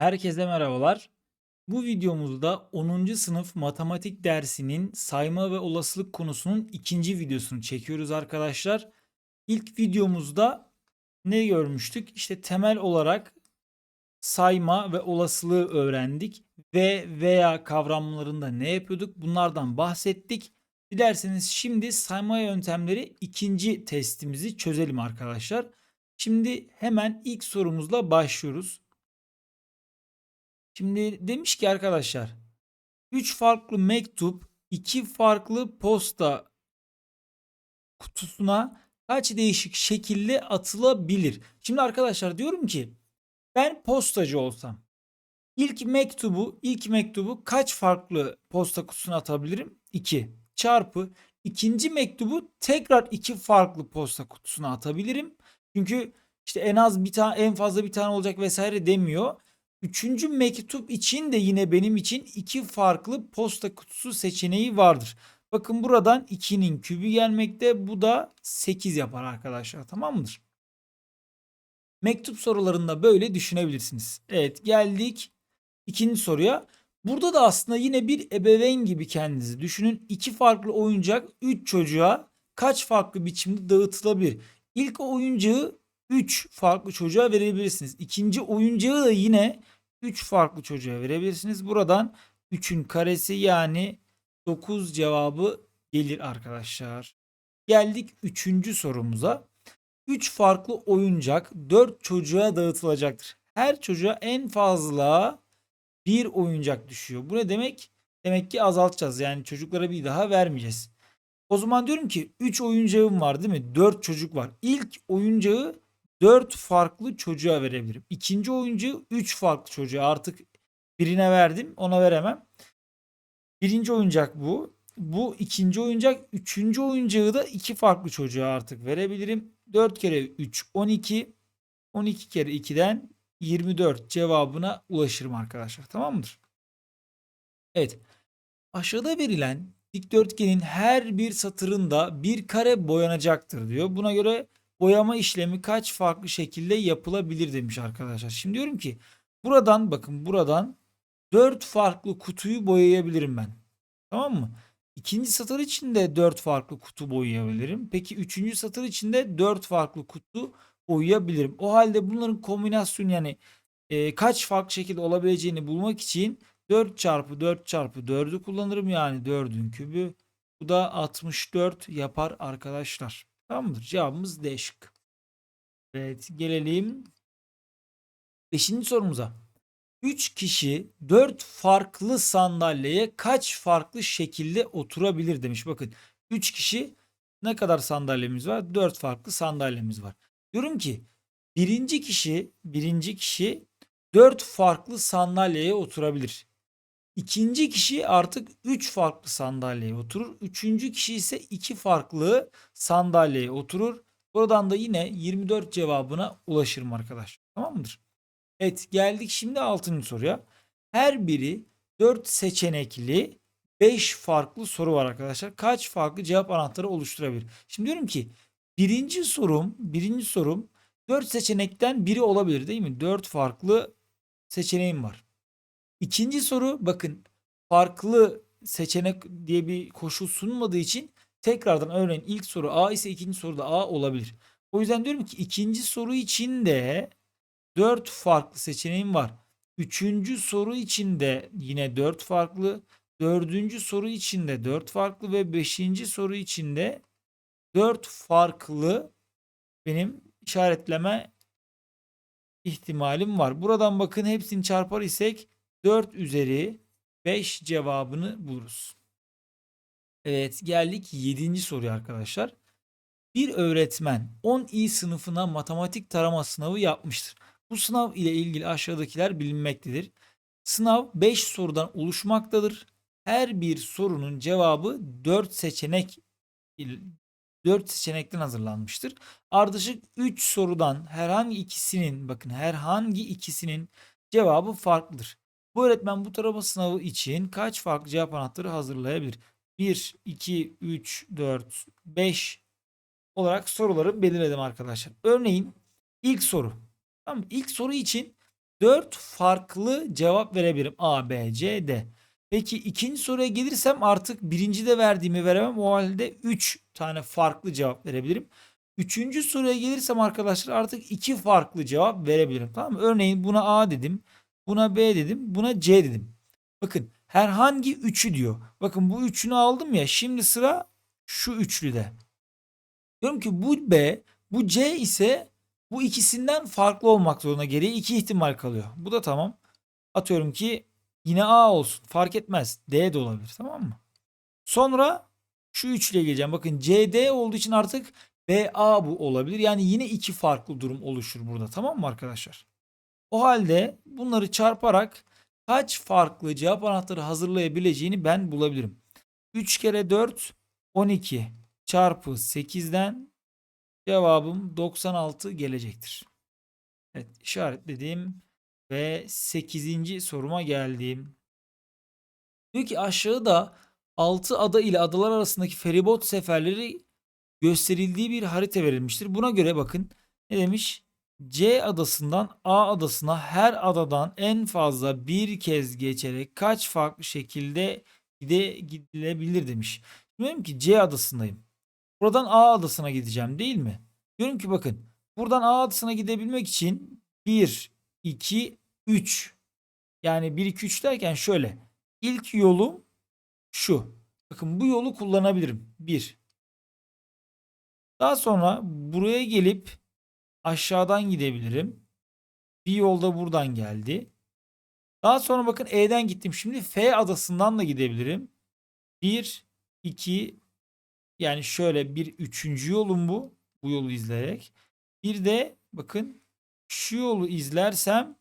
Herkese merhabalar. Bu videomuzda 10. sınıf matematik dersinin sayma ve olasılık konusunun ikinci videosunu çekiyoruz arkadaşlar. İlk videomuzda ne görmüştük? İşte temel olarak sayma ve olasılığı öğrendik ve veya kavramlarında ne yapıyorduk? Bunlardan bahsettik. Dilerseniz şimdi sayma yöntemleri ikinci testimizi çözelim arkadaşlar. Şimdi hemen ilk sorumuzla başlıyoruz. Şimdi demiş ki arkadaşlar 3 farklı mektup 2 farklı posta kutusuna kaç değişik şekilde atılabilir? Şimdi arkadaşlar diyorum ki ben postacı olsam ilk mektubu ilk mektubu kaç farklı posta kutusuna atabilirim? 2 çarpı ikinci mektubu tekrar iki farklı posta kutusuna atabilirim. Çünkü işte en az bir tane en fazla bir tane olacak vesaire demiyor. Üçüncü mektup için de yine benim için iki farklı posta kutusu seçeneği vardır. Bakın buradan 2'nin kübü gelmekte. Bu da 8 yapar arkadaşlar. Tamam mıdır? Mektup sorularında böyle düşünebilirsiniz. Evet geldik ikinci soruya. Burada da aslında yine bir ebeveyn gibi kendinizi düşünün. İki farklı oyuncak 3 çocuğa kaç farklı biçimde dağıtılabilir? İlk oyuncağı 3 farklı çocuğa verebilirsiniz. İkinci oyuncağı da yine 3 farklı çocuğa verebilirsiniz. Buradan 3'ün karesi yani 9 cevabı gelir arkadaşlar. Geldik 3. sorumuza. 3 farklı oyuncak 4 çocuğa dağıtılacaktır. Her çocuğa en fazla bir oyuncak düşüyor. Bu ne demek? Demek ki azaltacağız. Yani çocuklara bir daha vermeyeceğiz. O zaman diyorum ki 3 oyuncağım var değil mi? 4 çocuk var. İlk oyuncağı 4 farklı çocuğa verebilirim. İkinci oyuncağı 3 farklı çocuğa artık birine verdim ona veremem. Birinci oyuncak bu. Bu ikinci oyuncak. Üçüncü oyuncağı da iki farklı çocuğa artık verebilirim. 4 kere 3 12. 12 kere 2'den 24 cevabına ulaşırım arkadaşlar. Tamam mıdır? Evet. Aşağıda verilen dikdörtgenin her bir satırında bir kare boyanacaktır diyor. Buna göre boyama işlemi kaç farklı şekilde yapılabilir demiş arkadaşlar. Şimdi diyorum ki buradan bakın buradan 4 farklı kutuyu boyayabilirim ben. Tamam mı? İkinci satır için de 4 farklı kutu boyayabilirim. Peki üçüncü satır için de 4 farklı kutu boyayabilirim. O halde bunların kombinasyonu yani e, kaç farklı şekilde olabileceğini bulmak için 4 çarpı 4 çarpı 4'ü kullanırım. Yani 4'ün kübü. Bu da 64 yapar arkadaşlar. Tamamdır. Cevabımız D şıkkı. Evet gelelim 5. sorumuza. 3 kişi 4 farklı sandalyeye kaç farklı şekilde oturabilir demiş. Bakın 3 kişi ne kadar sandalyemiz var? 4 farklı sandalyemiz var. Diyorum ki birinci kişi birinci kişi 4 farklı sandalyeye oturabilir. İkinci kişi artık 3 farklı sandalyeye oturur. Üçüncü kişi ise 2 farklı sandalyeye oturur. Buradan da yine 24 cevabına ulaşırım arkadaş. Tamam mıdır? Evet geldik şimdi 6. soruya. Her biri 4 seçenekli 5 farklı soru var arkadaşlar. Kaç farklı cevap anahtarı oluşturabilir? Şimdi diyorum ki birinci sorum, birinci sorum 4 seçenekten biri olabilir değil mi? 4 farklı seçeneğim var. İkinci soru bakın farklı seçenek diye bir koşul sunmadığı için tekrardan örneğin ilk soru A ise ikinci soru da A olabilir. O yüzden diyorum ki ikinci soru için de 4 farklı seçeneğim var. Üçüncü soru için de yine 4 farklı. Dördüncü soru için de 4 farklı ve beşinci soru için de 4 farklı benim işaretleme ihtimalim var. Buradan bakın hepsini çarpar isek 4 üzeri 5 cevabını buluruz. Evet geldik 7. soruya arkadaşlar. Bir öğretmen 10 i sınıfına matematik tarama sınavı yapmıştır. Bu sınav ile ilgili aşağıdakiler bilinmektedir. Sınav 5 sorudan oluşmaktadır. Her bir sorunun cevabı 4 seçenek 4 seçenekten hazırlanmıştır. Ardışık 3 sorudan herhangi ikisinin bakın herhangi ikisinin cevabı farklıdır. Bu öğretmen bu tarama sınavı için kaç farklı cevap anahtarı hazırlayabilir? 1, 2, 3, 4, 5 olarak soruları belirledim arkadaşlar. Örneğin ilk soru. Tamam İlk soru için 4 farklı cevap verebilirim. A, B, C, D. Peki ikinci soruya gelirsem artık birinci de verdiğimi veremem. O halde 3 tane farklı cevap verebilirim. Üçüncü soruya gelirsem arkadaşlar artık iki farklı cevap verebilirim. Tamam mı? Örneğin buna A dedim. Buna B dedim. Buna C dedim. Bakın herhangi üçü diyor. Bakın bu üçünü aldım ya. Şimdi sıra şu üçlüde. Diyorum ki bu B, bu C ise bu ikisinden farklı olmak zorunda. Geriye iki ihtimal kalıyor. Bu da tamam. Atıyorum ki yine A olsun. Fark etmez. D de olabilir. Tamam mı? Sonra şu üçlüye geleceğim. Bakın CD olduğu için artık BA bu olabilir. Yani yine iki farklı durum oluşur burada. Tamam mı arkadaşlar? O halde bunları çarparak kaç farklı cevap anahtarı hazırlayabileceğini ben bulabilirim. 3 kere 4 12 çarpı 8'den cevabım 96 gelecektir. Evet işaretledim ve 8. soruma geldim. Diyor ki aşağıda 6 ada ile adalar arasındaki feribot seferleri gösterildiği bir harita verilmiştir. Buna göre bakın ne demiş? C adasından A adasına her adadan en fazla bir kez geçerek kaç farklı şekilde gide gidilebilir demiş. Diyorum ki C adasındayım. Buradan A adasına gideceğim değil mi? Diyorum ki bakın buradan A adasına gidebilmek için 1, 2, 3 yani 1, 2, 3 derken şöyle. İlk yolum şu. Bakın bu yolu kullanabilirim. 1. Daha sonra buraya gelip aşağıdan gidebilirim. Bir yolda buradan geldi. Daha sonra bakın E'den gittim. Şimdi F adasından da gidebilirim. 1, 2 yani şöyle bir üçüncü yolum bu. Bu yolu izleyerek. Bir de bakın şu yolu izlersem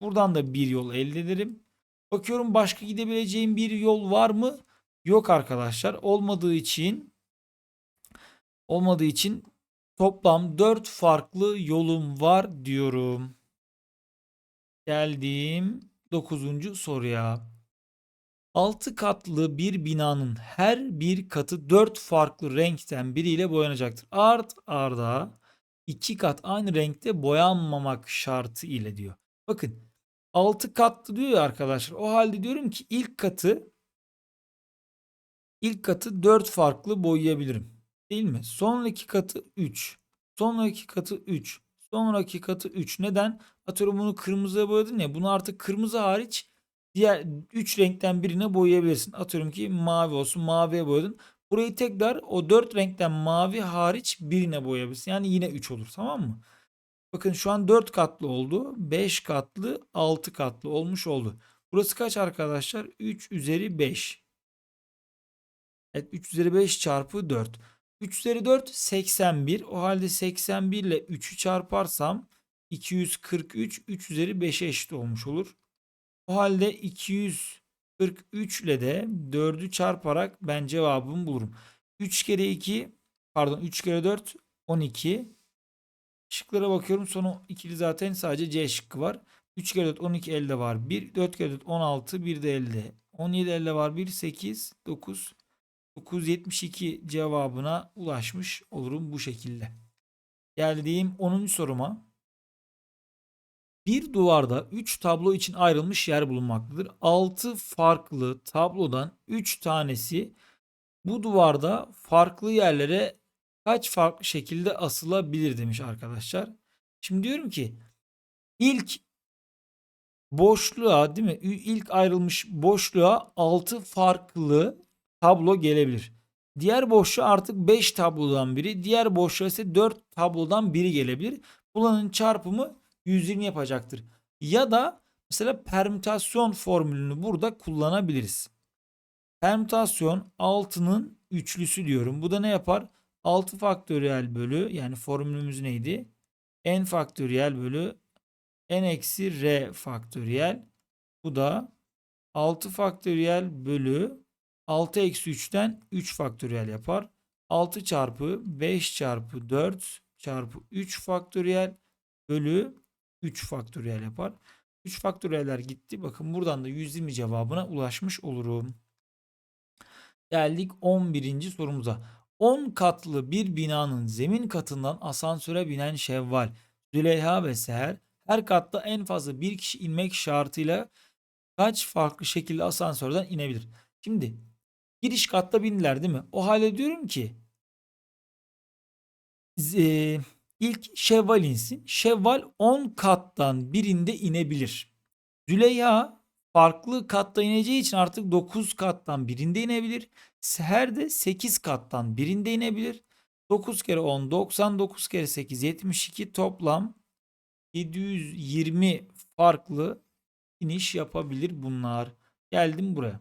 buradan da bir yol elde ederim. Bakıyorum başka gidebileceğim bir yol var mı? Yok arkadaşlar. Olmadığı için olmadığı için toplam 4 farklı yolum var diyorum. Geldim 9. soruya. 6 katlı bir binanın her bir katı 4 farklı renkten biriyle boyanacaktır. Art arda 2 kat aynı renkte boyanmamak şartı ile diyor. Bakın 6 katlı diyor ya arkadaşlar. O halde diyorum ki ilk katı ilk katı 4 farklı boyayabilirim. Değil mi? Sonraki katı 3. Sonraki katı 3. Sonraki katı 3. Neden? Atıyorum bunu kırmızıya boyadın ya. Bunu artık kırmızı hariç diğer 3 renkten birine boyayabilirsin. Atıyorum ki mavi olsun. Maviye boyadın. Burayı tekrar o 4 renkten mavi hariç birine boyayabilirsin. Yani yine 3 olur. Tamam mı? Bakın şu an 4 katlı oldu. 5 katlı 6 katlı olmuş oldu. Burası kaç arkadaşlar? 3 üzeri 5. Evet 3 üzeri 5 çarpı 4. 3 üzeri 4 81. O halde 81 ile 3'ü çarparsam 243 3 üzeri 5'e eşit olmuş olur. O halde 243 ile de 4'ü çarparak ben cevabımı bulurum. 3 kere 2 pardon 3 kere 4 12. Şıklara bakıyorum. Sonu ikili zaten sadece C şıkkı var. 3 kere 4 12 elde var. 1 4 kere 4 16 bir de elde. 17 elde var. 1 8 9 972 cevabına ulaşmış olurum bu şekilde. Geldiğim 10. soruma. Bir duvarda 3 tablo için ayrılmış yer bulunmaktadır. 6 farklı tablodan 3 tanesi bu duvarda farklı yerlere kaç farklı şekilde asılabilir demiş arkadaşlar. Şimdi diyorum ki ilk boşluğa değil mi? İlk ayrılmış boşluğa 6 farklı tablo gelebilir. Diğer boşluğa artık 5 tablodan biri, diğer boşluğa ise 4 tablodan biri gelebilir. Bulanın çarpımı 120 yapacaktır. Ya da mesela permütasyon formülünü burada kullanabiliriz. Permütasyon 6'nın üçlüsü diyorum. Bu da ne yapar? 6 faktöriyel bölü yani formülümüz neydi? n faktöriyel bölü n eksi r faktöriyel. Bu da 6 faktöriyel bölü 6 eksi 3'ten 3 faktöriyel yapar. 6 çarpı 5 çarpı 4 çarpı 3 faktöriyel bölü 3 faktöriyel yapar. 3 faktöriyeller gitti. Bakın buradan da 120 cevabına ulaşmış olurum. Geldik 11. sorumuza. 10 katlı bir binanın zemin katından asansöre binen Şevval, Züleyha ve Seher Her katta en fazla bir kişi inmek şartıyla kaç farklı şekilde asansörden inebilir? Şimdi giriş katta bindiler değil mi? O halde diyorum ki eee, ilk Şevval insin. Şevval 10 kattan birinde inebilir. Züleyha farklı katta ineceği için artık 9 kattan birinde inebilir. Seher de 8 kattan birinde inebilir. 9 kere 10 99 kere 8 72 toplam 720 farklı iniş yapabilir bunlar. Geldim buraya.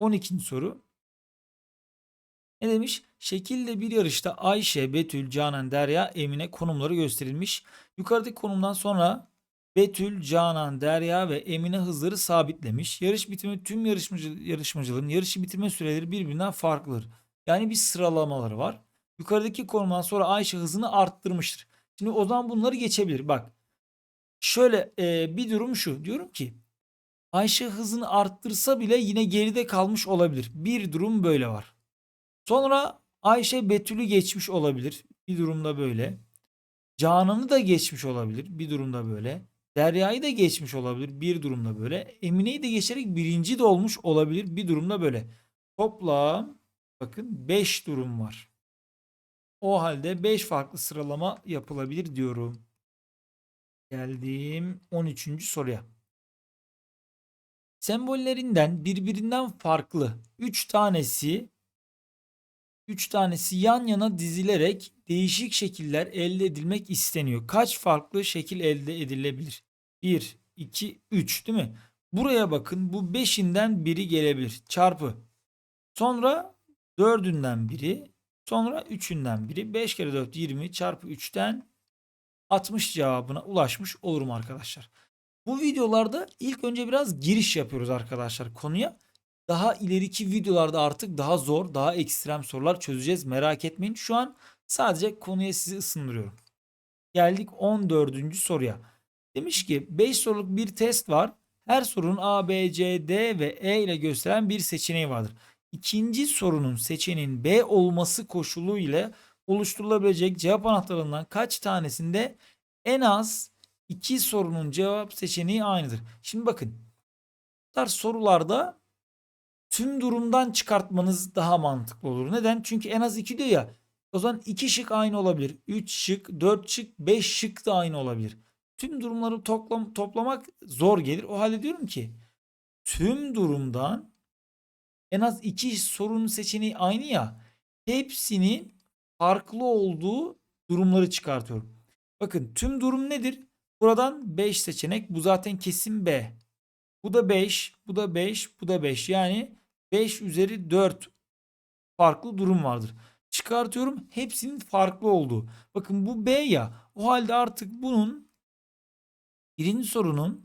12. soru. Ne demiş? Şekilde bir yarışta Ayşe, Betül, Canan, Derya, Emine konumları gösterilmiş. Yukarıdaki konumdan sonra Betül, Canan, Derya ve Emine hızları sabitlemiş. Yarış bitimi tüm yarışmacı, yarışmacıların yarışı bitirme süreleri birbirinden farklıdır. Yani bir sıralamaları var. Yukarıdaki konumdan sonra Ayşe hızını arttırmıştır. Şimdi o zaman bunları geçebilir. Bak şöyle e, bir durum şu. Diyorum ki Ayşe hızını arttırsa bile yine geride kalmış olabilir. Bir durum böyle var. Sonra Ayşe Betül'ü geçmiş olabilir. Bir durumda böyle. Canan'ı da geçmiş olabilir. Bir durumda böyle. Derya'yı da geçmiş olabilir. Bir durumda böyle. Emine'yi de geçerek birinci de olmuş olabilir. Bir durumda böyle. Toplam bakın 5 durum var. O halde 5 farklı sıralama yapılabilir diyorum. Geldim 13. soruya. Sembollerinden birbirinden farklı 3 tanesi 3 tanesi yan yana dizilerek değişik şekiller elde edilmek isteniyor. Kaç farklı şekil elde edilebilir? 1, 2, 3 değil mi? Buraya bakın bu 5'inden biri gelebilir. Çarpı. Sonra 4'ünden biri. Sonra 3'ünden biri. 5 kere 4 20 çarpı 3'ten 60 cevabına ulaşmış olurum arkadaşlar. Bu videolarda ilk önce biraz giriş yapıyoruz arkadaşlar konuya. Daha ileriki videolarda artık daha zor, daha ekstrem sorular çözeceğiz. Merak etmeyin. Şu an sadece konuya sizi ısındırıyorum. Geldik 14. soruya. Demiş ki 5 soruluk bir test var. Her sorunun A, B, C, D ve E ile gösteren bir seçeneği vardır. İkinci sorunun seçeneğin B olması koşulu ile oluşturulabilecek cevap anahtarlarından kaç tanesinde en az iki sorunun cevap seçeneği aynıdır. Şimdi bakın. Bu tarz sorularda tüm durumdan çıkartmanız daha mantıklı olur. Neden? Çünkü en az 2 diyor ya. O zaman 2 şık aynı olabilir. 3 şık, 4 şık, 5 şık da aynı olabilir. Tüm durumları toplam, toplamak zor gelir. O halde diyorum ki tüm durumdan en az 2 sorunun seçeneği aynı ya. Hepsinin farklı olduğu durumları çıkartıyorum. Bakın tüm durum nedir? Buradan 5 seçenek. Bu zaten kesin B. Bu da 5, bu da 5, bu da 5. Yani 5 üzeri 4 farklı durum vardır. Çıkartıyorum hepsinin farklı olduğu. Bakın bu B ya. O halde artık bunun birinci sorunun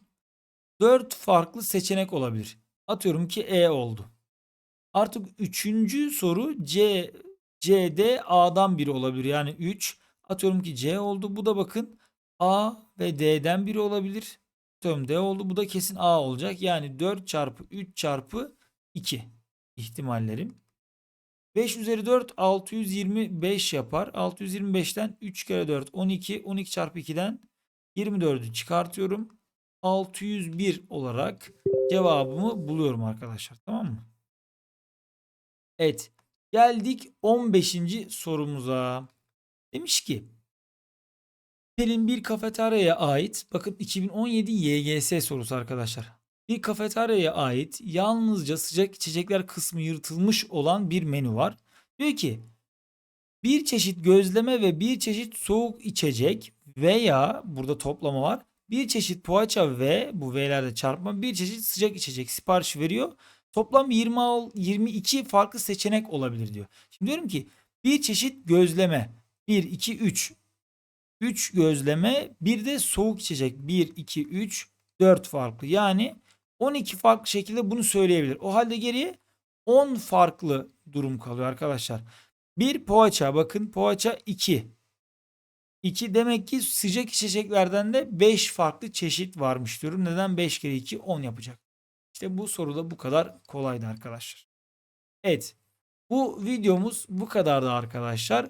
4 farklı seçenek olabilir. Atıyorum ki E oldu. Artık üçüncü soru C, CD A'dan biri olabilir. Yani 3. Atıyorum ki C oldu. Bu da bakın A ve D'den biri olabilir. Atıyorum D oldu. Bu da kesin A olacak. Yani 4 çarpı 3 çarpı 2 ihtimallerim. 5 üzeri 4 625 yapar. 625'ten 3 kere 4 12. 12 çarpı 2'den 24'ü çıkartıyorum. 601 olarak cevabımı buluyorum arkadaşlar. Tamam mı? Evet. Geldik 15. sorumuza. Demiş ki Pelin bir kafeteryaya ait bakın 2017 YGS sorusu arkadaşlar. Bir kafeteryaya ait yalnızca sıcak içecekler kısmı yırtılmış olan bir menü var. Diyor ki bir çeşit gözleme ve bir çeşit soğuk içecek veya burada toplama var. Bir çeşit poğaça ve bu V'lerde çarpma bir çeşit sıcak içecek sipariş veriyor. Toplam 20 al- 22 farklı seçenek olabilir diyor. Şimdi diyorum ki bir çeşit gözleme 1 2 3 3 gözleme bir de soğuk içecek 1 2 3 4 farklı. Yani 12 farklı şekilde bunu söyleyebilir. O halde geriye 10 farklı durum kalıyor arkadaşlar. Bir poğaça bakın poğaça 2. 2 demek ki sıcak içeceklerden de 5 farklı çeşit varmış diyorum. Neden 5 kere 2 10 yapacak. İşte bu soruda bu kadar kolaydı arkadaşlar. Evet. Bu videomuz bu kadardı arkadaşlar.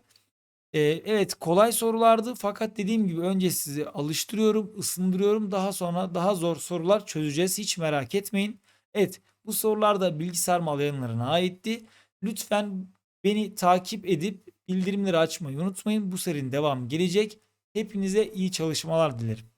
Ee, evet kolay sorulardı fakat dediğim gibi önce sizi alıştırıyorum, ısındırıyorum. Daha sonra daha zor sorular çözeceğiz. Hiç merak etmeyin. Evet bu sorular da bilgisayar mal aitti. Lütfen beni takip edip bildirimleri açmayı unutmayın. Bu serinin devamı gelecek. Hepinize iyi çalışmalar dilerim.